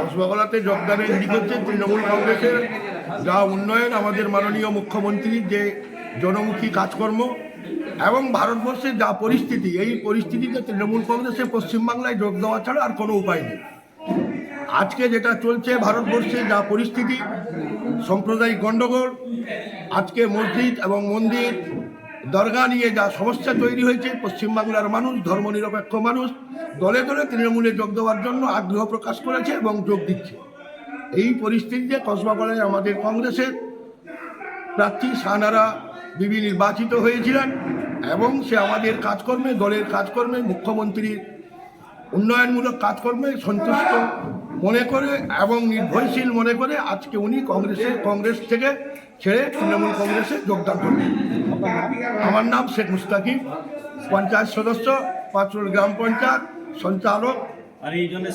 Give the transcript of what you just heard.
কসবাগলাতে যোগদানের দিক হচ্ছে তৃণমূল কংগ্রেসের যা উন্নয়ন, আমাদের মাননীয় মুখ্যমন্ত্রীর যে জনমুখী কাজকর্ম এবং ভারতবর্ষের যা পরিস্থিতি, এই পরিস্থিতিতে তৃণমূল কংগ্রেসের পশ্চিমবাংলায় যোগ দেওয়া ছাড়া আর কোনো উপায় নেই। আজকে যেটা চলছে ভারতবর্ষে যা পরিস্থিতি, সাম্প্রদায়িক গণ্ডগোল, আজকে মসজিদ এবং মন্দির দরগা নিয়ে যা সমস্যা তৈরি হয়েছে, পশ্চিমবাংলার মানুষ, ধর্মনিরপেক্ষ মানুষ, দলে দলে তৃণমূলে যোগ দেওয়ার জন্য আগ্রহ প্রকাশ করেছে এবং যোগ দিচ্ছে। এই পরিস্থিতিতে কসবাগলায় আমাদের কংগ্রেসের প্রার্থী সানারা বিবি নির্বাচিত হয়েছিলেন এবং সে আমাদের কাজকর্মে, দলের কাজকর্মে, মুখ্যমন্ত্রীর উন্নয়নমূলক কাজকর্মে সন্তুষ্ট। মনে করে এবং নির্ভরশীল মনে করে আজকে উনি কংগ্রেসে, কংগ্রেস থেকে ছেড়ে তৃণমূল কংগ্রেসে যোগদান করেন আমার নাম শেখ মুস্তাকিব পঞ্চায়েত সদস্য পাঁচুর গ্রাম পঞ্চায়েত সঞ্চালক। আর এই জন্য